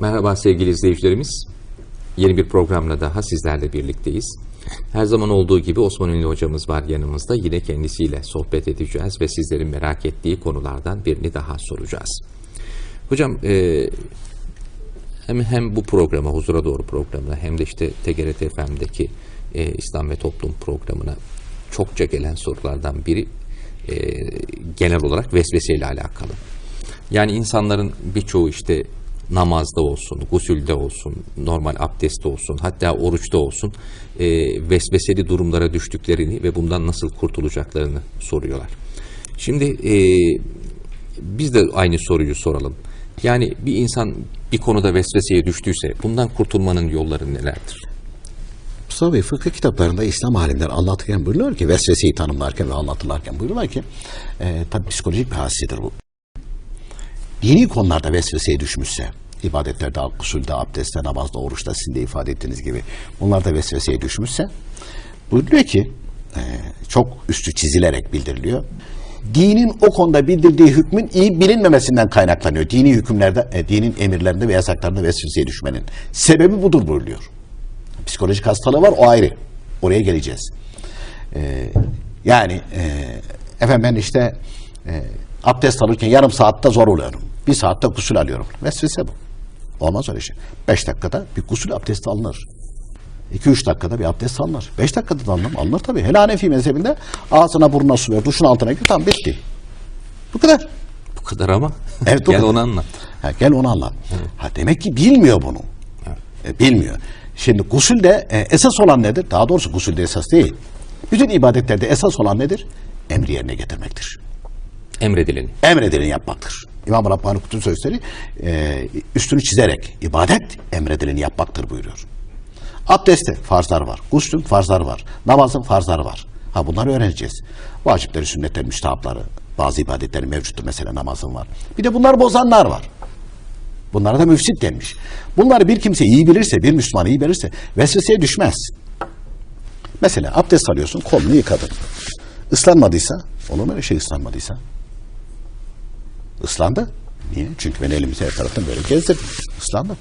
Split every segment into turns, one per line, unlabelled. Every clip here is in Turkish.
Merhaba sevgili izleyicilerimiz. Yeni bir programla daha sizlerle birlikteyiz. Her zaman olduğu gibi Osman Ünlü hocamız var yanımızda. Yine kendisiyle sohbet edeceğiz ve sizlerin merak ettiği konulardan birini daha soracağız. Hocam e, hem, hem bu programa, Huzura Doğru programına hem de işte TGRT FM'deki e, İslam ve Toplum programına çokça gelen sorulardan biri e, genel olarak vesveseyle alakalı. Yani insanların birçoğu işte namazda olsun, gusülde olsun, normal abdestte olsun, hatta oruçta olsun e, vesveseli durumlara düştüklerini ve bundan nasıl kurtulacaklarını soruyorlar. Şimdi e, biz de aynı soruyu soralım. Yani bir insan bir konuda vesveseye düştüyse bundan kurtulmanın yolları nelerdir?
Mustafa Bey fıkıh kitaplarında İslam alimleri anlatırken buyuruyorlar ki vesveseyi tanımlarken ve anlatırlarken buyuruyorlar ki e, tabi psikolojik bir hadisidir bu. Dini konularda vesveseye düşmüşse ibadetlerde, usulde, abdestte, namazda, oruçta sizin de ifade ettiğiniz gibi bunlarda vesveseye düşmüşse buyuruyor ki e, çok üstü çizilerek bildiriliyor. Dinin o konuda bildirdiği hükmün iyi bilinmemesinden kaynaklanıyor. Dini hükümlerde, e, dinin emirlerinde ve yasaklarında vesveseye düşmenin. Sebebi budur buyuruyor. Psikolojik hastalığı var o ayrı. Oraya geleceğiz. Ee, yani e, efendim ben işte e, abdest alırken yarım saatte zor oluyorum. Bir saatte gusül alıyorum. Vesvese bu. Olmaz öyle şey. Beş dakikada bir gusül abdesti alınır. 2-3 dakikada bir abdest alınır. 5 dakikada da alınır. Alınır tabii. Hele Hanefi mezhebinde ağzına burnuna su ver, duşun altına gir, tamam bitti. Bu kadar.
Bu kadar ama
Evet,
gel
kadar.
onu anlat.
Ha, gel onu anlat. Ha, demek ki bilmiyor bunu. E, bilmiyor. Şimdi gusülde e, esas olan nedir? Daha doğrusu gusülde esas değil. Bütün ibadetlerde esas olan nedir? Emri yerine getirmektir.
Emredileni.
Emredileni yapmaktır. İmam Rabbani Kutu Sözleri e, üstünü çizerek ibadet emredileni yapmaktır buyuruyor. Abdestte farzlar var. Guslün farzları var. Namazın farzları var. Ha bunları öğreneceğiz. Vacipleri, sünnetleri, müstahapları, bazı ibadetlerin mevcuttur. Mesela namazın var. Bir de bunları bozanlar var. Bunlara da müfsit denmiş. Bunları bir kimse iyi bilirse, bir Müslüman iyi bilirse vesveseye düşmez. Mesela abdest alıyorsun, kolunu yıkadın. Islanmadıysa, olur mu öyle şey ıslanmadıysa? Islandı. Niye? Çünkü ben elimizi her taraftan böyle gezdirdim. Islandı.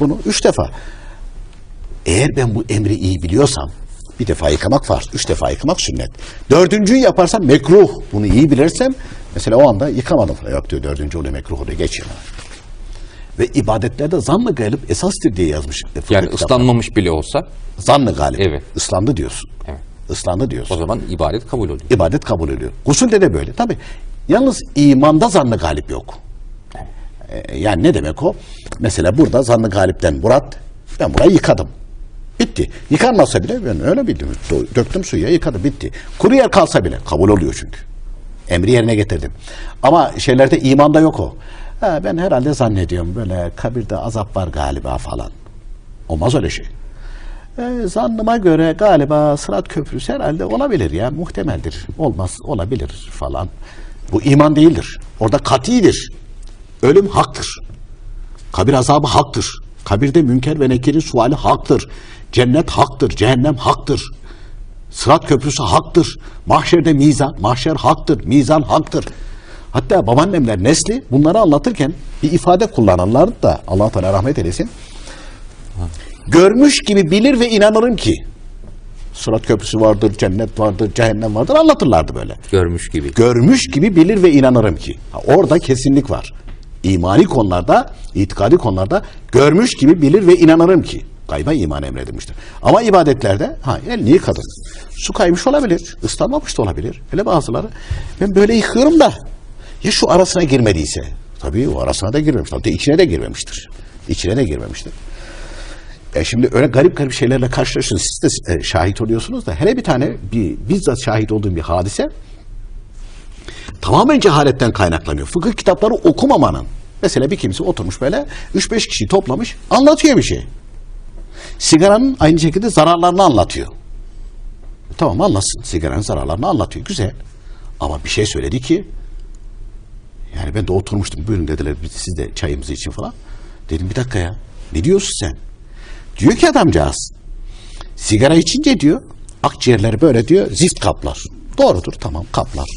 Bunu üç defa. Eğer ben bu emri iyi biliyorsam, bir defa yıkamak farz, üç defa yıkamak sünnet. Dördüncüyü yaparsam mekruh. Bunu iyi bilirsem, mesela o anda yıkamadım. Yok diyor, dördüncü oluyor mekruh oluyor, geçiyor. Ve ibadetlerde zannı galip esastır diye yazmış. e,
Yani
kitapları.
ıslanmamış bile olsa
Zannı galip.
Evet.
Islandı diyorsun.
Evet.
Islandı diyorsun.
o zaman ibadet kabul oluyor.
İbadet kabul ediyor. Gusülde de böyle. Tabi yalnız imanda zannı galip yok. Ee, yani ne demek o? Mesela burada zannı galipten Murat ben burayı yıkadım. Bitti. Yıkanmasa bile ben öyle bildim. Döktüm suya yıkadım bitti. Kuru yer kalsa bile kabul oluyor çünkü. Emri yerine getirdim. Ama şeylerde imanda yok o. Ha, ben herhalde zannediyorum böyle kabirde azap var galiba falan. Olmaz öyle şey. E, zannıma göre galiba Sırat Köprüsü herhalde olabilir ya muhtemeldir. Olmaz olabilir falan. Bu iman değildir. Orada katidir. Ölüm haktır. Kabir azabı haktır. Kabirde münker ve nekirin suali haktır. Cennet haktır. Cehennem haktır. Sırat köprüsü haktır. Mahşerde mizan, mahşer haktır. Mizan haktır. Hatta babaannemler nesli bunları anlatırken bir ifade kullananlar da Allah Teala rahmet eylesin görmüş gibi bilir ve inanırım ki Sırat köprüsü vardır, cennet vardır, cehennem vardır anlatırlardı böyle.
Görmüş gibi.
Görmüş gibi bilir ve inanırım ki. Ha, orada kesinlik var. İmani konularda, itikadi konularda görmüş gibi bilir ve inanırım ki. Gayba iman emredilmiştir. Ama ibadetlerde ha elini yıkadın. Su kaymış olabilir, ıslanmamış da olabilir. Hele bazıları ben böyle yıkıyorum da ya şu arasına girmediyse. Tabii o arasına da girmemiş. Tabii içine de girmemiştir. İçine de girmemiştir. E şimdi öyle garip garip şeylerle karşılaşıyorsunuz. Siz de e, şahit oluyorsunuz da hele bir tane bir bizzat şahit olduğum bir hadise tamamen cehaletten kaynaklanıyor. Fıkıh kitapları okumamanın. Mesela bir kimse oturmuş böyle 3-5 kişi toplamış anlatıyor bir şey. Sigaranın aynı şekilde zararlarını anlatıyor. Tamam anlatsın. Sigaranın zararlarını anlatıyor. Güzel. Ama bir şey söyledi ki yani ben de oturmuştum. Buyurun dediler siz de çayımızı için falan. Dedim bir dakika ya. Ne diyorsun sen? Diyor ki adamcağız. Sigara içince diyor akciğerleri böyle diyor zift kaplar. Doğrudur tamam kaplar.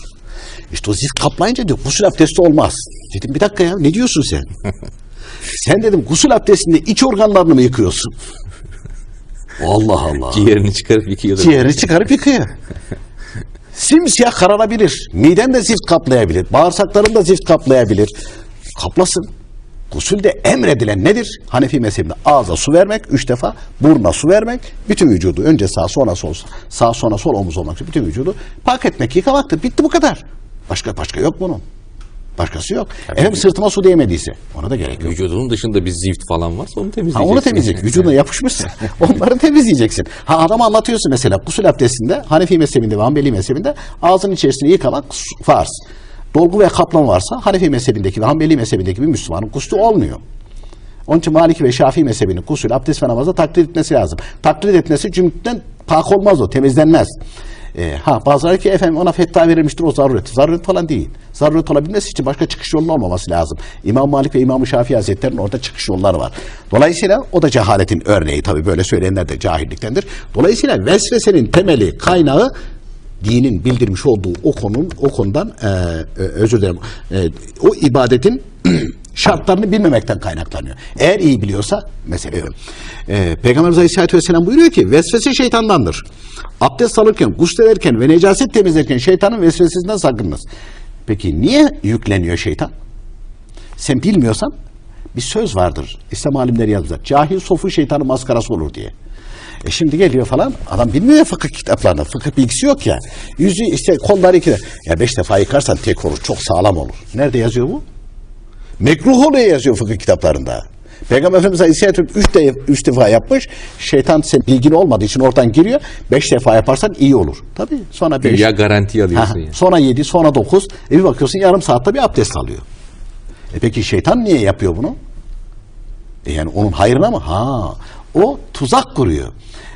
İşte o zift kaplayınca diyor gusül abdesti olmaz. Dedim bir dakika ya ne diyorsun sen? Sen dedim gusül abdestinde iç organlarını mı yıkıyorsun? Allah Allah.
Ciğerini çıkarıp yıkıyordu.
Ciğeri çıkarıp yıkıyor. Simsiyah kararabilir. Miden de zift kaplayabilir. Bağırsakların da zift kaplayabilir. Kaplasın. Gusülde emredilen nedir? Hanefi mezhebinde ağza su vermek, üç defa buruna su vermek, bütün vücudu önce sağ sonra sol, sağ sonra sol omuz olmak üzere bütün vücudu pak etmek, yıkamaktır. Bitti bu kadar. Başka başka yok bunun. Başkası yok. Hem sırtıma su değmediyse ona da gerek yok.
Vücudunun dışında bir zift falan varsa onu
Ha
temizleyeceksin.
onu temizleyecek. Vücuduna yapışmışsa onları temizleyeceksin. Ha adam anlatıyorsun mesela gusül abdestinde Hanefi mezhebinde ve Hanbeli mezhebinde ağzın içerisini yıkamak farz. Dolgu ve kaplan varsa Hanefi mezhebindeki ve Hanbeli mezhebindeki bir Müslümanın gusülü olmuyor. Onun için Maliki ve Şafii mezhebinin gusül, abdest ve namazda taklit etmesi lazım. Taklit etmesi cümleten pak olmaz o, temizlenmez. Ee, ha bazıları ki efendim ona fetva verilmiştir o zaruret. Zaruret falan değil. Zaruret olabilmesi için başka çıkış yolunun olmaması lazım. İmam Malik ve İmam Şafii Hazretleri'nin orada çıkış yolları var. Dolayısıyla o da cehaletin örneği tabii böyle söyleyenler de cahilliktendir. Dolayısıyla vesvesenin temeli, kaynağı dinin bildirmiş olduğu o konun o konudan e, e, özür dilerim e, o ibadetin şartlarını bilmemekten kaynaklanıyor. Eğer iyi biliyorsa mesele yok. E, Peygamberimiz Aleyhisselatü Vesselam buyuruyor ki vesvese şeytandandır. Abdest alırken, guslederken ve necaset temizlerken şeytanın vesvesesinden sakınınız. Peki niye yükleniyor şeytan? Sen bilmiyorsan bir söz vardır. İslam alimleri yazmışlar. Cahil sofu şeytanın maskarası olur diye. E şimdi geliyor falan adam bilmiyor ya fıkıh kitaplarında. Fıkıh bilgisi yok ya. Yüzü işte kolları iki de. Ya beş defa yıkarsan tek olur. Çok sağlam olur. Nerede yazıyor bu? Mekruh oluyor yazıyor fıkıh kitaplarında. Peygamber Efendimiz Aleyhisselatü üç, de, üç defa yapmış. Şeytan sen bilgin olmadığı için oradan giriyor. Beş defa yaparsan iyi olur. Tabii sonra beş.
Ya garanti
Ha,
alıyorsun ya.
sonra yedi, sonra dokuz. E bir bakıyorsun yarım saatte bir abdest alıyor. E peki şeytan niye yapıyor bunu? E yani onun hayrına mı? Ha, o tuzak kuruyor.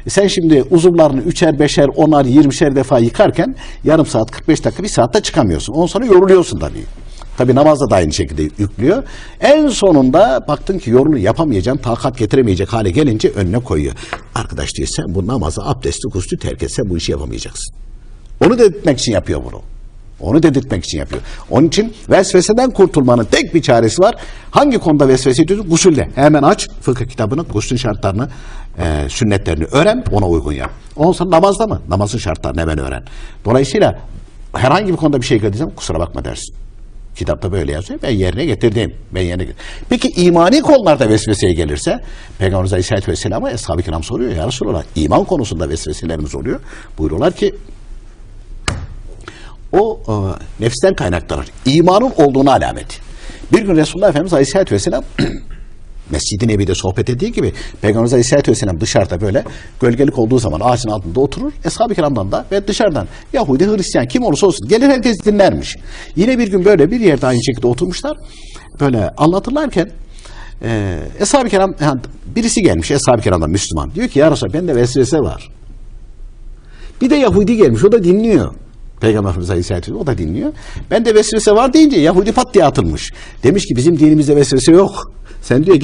E sen şimdi uzuvlarını üçer, beşer, onar, yirmişer defa yıkarken yarım saat, 45 dakika, bir saatte çıkamıyorsun. Ondan sonra yoruluyorsun tabii. Tabii namazda da aynı şekilde yüklüyor. En sonunda baktın ki yorulu yapamayacaksın, takat getiremeyecek hale gelince önüne koyuyor. Arkadaş diyor sen bu namazı, abdesti, guslu terk etsen bu işi yapamayacaksın. Onu dedirtmek için yapıyor bunu. Onu dedirtmek için yapıyor. Onun için vesveseden kurtulmanın tek bir çaresi var. Hangi konuda vesvese ediyorsun? Gusülde. Hemen aç fıkıh kitabını, gusülün şartlarını, e, sünnetlerini öğren, ona uygun yap. Ondan sonra namazda mı? Namazın şartlarını hemen öğren. Dolayısıyla herhangi bir konuda bir şey gördüysem kusura bakma dersin. Kitapta böyle yazıyor. Ben yerine getirdim. Ben yerine getirdim. Peki imani konularda vesveseye gelirse Peygamberimiz Aleyhisselatü Vesselam'a Eshab-ı Kiram soruyor. Ya Resulallah iman konusunda vesveselerimiz oluyor. Buyuruyorlar ki o e, nefsten kaynaklanır. İmanın olduğuna alamet. Bir gün Resulullah Efendimiz Aleyhisselatü Vesselam Mescid-i Nebi'de sohbet ettiği gibi Peygamberimiz Aleyhisselatü Vesselam dışarıda böyle gölgelik olduğu zaman ağacın altında oturur. Eshab-ı kiramdan da ve dışarıdan Yahudi, Hristiyan kim olursa olsun gelir herkes dinlermiş. Yine bir gün böyle bir yerde aynı şekilde oturmuşlar. Böyle anlatırlarken e, Eshab-ı kiram yani birisi gelmiş Eshab-ı kiramdan Müslüman. Diyor ki ya Resulallah bende vesvese var. Bir de Yahudi gelmiş o da dinliyor. Peygamber Efendimiz Aleyhisselatü o da dinliyor. Ben de vesvese var deyince Yahudi pat diye atılmış. Demiş ki bizim dinimizde vesvese yok. Sen diyor gel